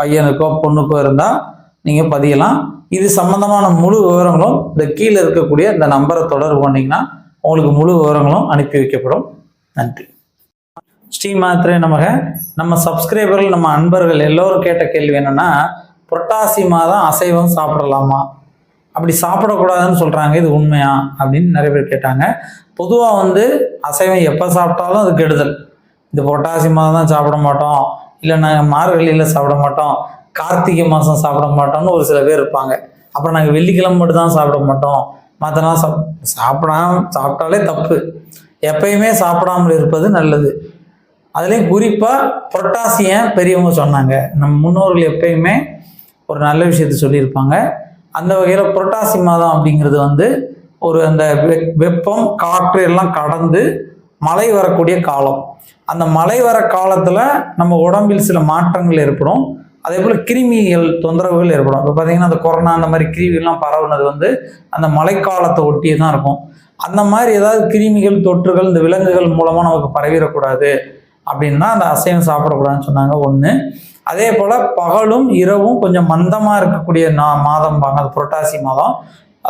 பையனுக்கோ பொண்ணுக்கோ இருந்தால் நீங்கள் பதியலாம். இது சம்பந்தமான முழு விவரங்களும் இந்த கீழே இருக்கக்கூடிய இந்த நம்பரை தொடர்பு பண்ணிங்கன்னா உங்களுக்கு முழு விவரங்களும் அனுப்பி வைக்கப்படும். நன்றி. ஸ்ரீ மாத்திரை நமக. நம்ம சப்ஸ்கிரைபர்கள் நம்ம அன்பர்கள் எல்லோரும் கேட்ட கேள்வி என்னென்னா புரட்டாசி மாதம் அசைவம் சாப்பிடலாமா? அப்படி சாப்பிடக்கூடாதுன்னு சொல்கிறாங்க இது உண்மையா? அப்படின்னு நிறைய பேர் கேட்டாங்க. பொதுவாக வந்து அசைவம் எப்போ சாப்பிட்டாலும் அது கெடுதல். இந்த புரட்டாசி மாதம் தான் சாப்பிட மாட்டோம். இல்லை நாங்கள் மார்கழியில் சாப்பிட மாட்டோம் கார்த்திகை மாதம் சாப்பிட மாட்டோம்னு ஒரு சில பேர் இருப்பாங்க. அப்புறம் நாங்கள் வெள்ளிக்கிழமை மட்டும் தான் சாப்பிட மாட்டோம். மற்ற நாள் சாப் சாப்பிடாம சாப்பிட்டாலே தப்பு. எப்பயுமே சாப்பிடாமல் இருப்பது நல்லது. அதுலேயும் குறிப்பாக புரட்டாசியை பெரியவங்க சொன்னாங்க. நம்ம முன்னோர்கள் எப்பயுமே ஒரு நல்ல விஷயத்த சொல்லியிருப்பாங்க. அந்த வகையில் புரட்டாசி மாதம் அப்படிங்கிறது வந்து ஒரு அந்த வெ- வெப்பம் காற்று எல்லாம் கடந்து மழை வரக்கூடிய காலம். அந்த மழை வர காலத்தில் நம்ம உடம்பில் சில மாற்றங்கள் ஏற்படும். அதே போல் கிருமிகள் தொந்தரவுகள் ஏற்படும். இப்போ பார்த்தீங்கன்னா அந்த கொரோனா அந்த மாதிரி கிருமிகள்லாம் பரவுனது வந்து அந்த மழைக்காலத்தை ஒட்டியே தான் இருக்கும். அந்த மாதிரி ஏதாவது கிருமிகள் தொற்றுகள் இந்த விலங்குகள் மூலமாக நமக்கு பரவிடக்கூடாது அப்படின்னா அந்த அசைவம் சாப்பிடக்கூடாதுன்னு சொன்னாங்க ஒன்று அதே போல் பகலும் இரவும் கொஞ்சம் மந்தமாக இருக்கக்கூடிய நா மாதம் பாங்க அது புரட்டாசி மாதம்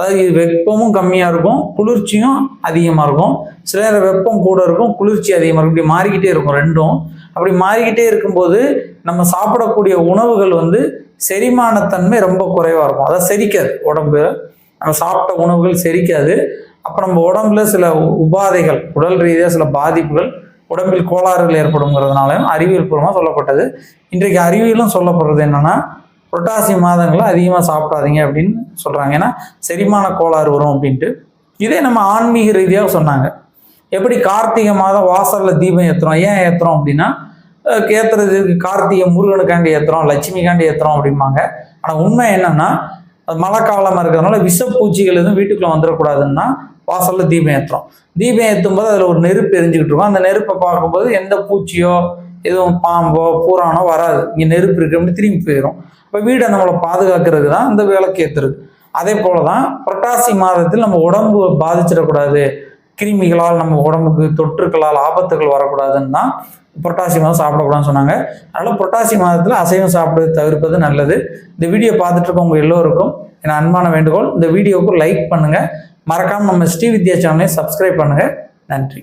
அதாவது வெப்பமும் கம்மியாக இருக்கும் குளிர்ச்சியும் அதிகமாக இருக்கும். சில நேரம் வெப்பம் கூட இருக்கும் குளிர்ச்சி அதிகமாக இருக்கும். இப்படி மாறிக்கிட்டே இருக்கும் ரெண்டும். அப்படி மாறிக்கிட்டே இருக்கும்போது நம்ம சாப்பிடக்கூடிய உணவுகள் வந்து செரிமானத்தன்மை ரொம்ப குறைவாக இருக்கும். அதாவது செரிக்காது உடம்பு நம்ம சாப்பிட்ட உணவுகள் செரிக்காது. அப்புறம் நம்ம உடம்புல சில உபாதைகள் உடல் ரீதியாக சில பாதிப்புகள் உடம்பில் கோளாறுகள் ஏற்படுங்கிறதுனாலையும் அறிவியல் பூர்வமாக சொல்லப்பட்டது. இன்றைக்கு அறிவியலும் சொல்லப்படுறது என்னென்னா புரட்டாசி மாதங்களில் அதிகமாக சாப்பிடாதீங்க அப்படின்னு சொல்கிறாங்க ஏன்னா செரிமான கோளாறு வரும் அப்படின்ட்டு. இதே நம்ம ஆன்மீக ரீதியாக சொன்னாங்க. எப்படி கார்த்திகை மாதம் வாசலில் தீபம் ஏற்றுறோம் ஏன் ஏற்றுறோம் அப்படின்னா ஏற்றுறதுக்கு கார்த்திகை முருகனுக்காண்டி ஏற்றுறோம் லட்சுமிக்காண்டி ஏற்றுறோம் அப்படிம்பாங்க. ஆனால் உண்மை என்னென்னா அது மழை காலமாக இருக்கிறதுனால விஷப்பூச்சிகள் எதுவும் வீட்டுக்குள்ளே வந்துடக்கூடாதுன்னா வாசலில் தீபம் ஏற்றுறோம் தீபம் ஏற்றும் போது அதில் ஒரு நெருப்பு எரிஞ்சுக்கிட்டு இருக்கும். அந்த நெருப்பை பார்க்கும்போது எந்த பூச்சியோ எதுவும் பாம்போ பூரானோ வராது. இங்கே நெருப்பு இருக்கு அப்படின்னு திரும்பி போயிடும் இப்போ வீடை நம்மளை பாதுகாக்கிறது தான் இந்த விளக்கு ஏற்றுறது அதே போல தான் புரட்டாசி மாதத்தில் நம்ம உடம்பு பாதிச்சிடக்கூடாது. கிருமிகளால் நம்ம உடம்புக்கு தொற்றுக்களால் ஆபத்துகள் வரக்கூடாதுன்னு தான் புரட்டாசி மாதம் சாப்பிடக்கூடாதுன்னு சொன்னாங்க. அதனால் புரட்டாசி மாதத்தில் அசைவம் சாப்பிடுவது தவிர்ப்பது நல்லது. இந்த வீடியோ பார்த்துட்டு இருக்கவங்க எல்லோருக்கும் என் அன்பான வேண்டுகோள். இந்த வீடியோவுக்கு லைக் பண்ணுங்கள் மறக்காமல் நம்ம ஸ்ரீ வித்யா சேனலையும் சப்ஸ்கிரைப் பண்ணுங்கள் நன்றி.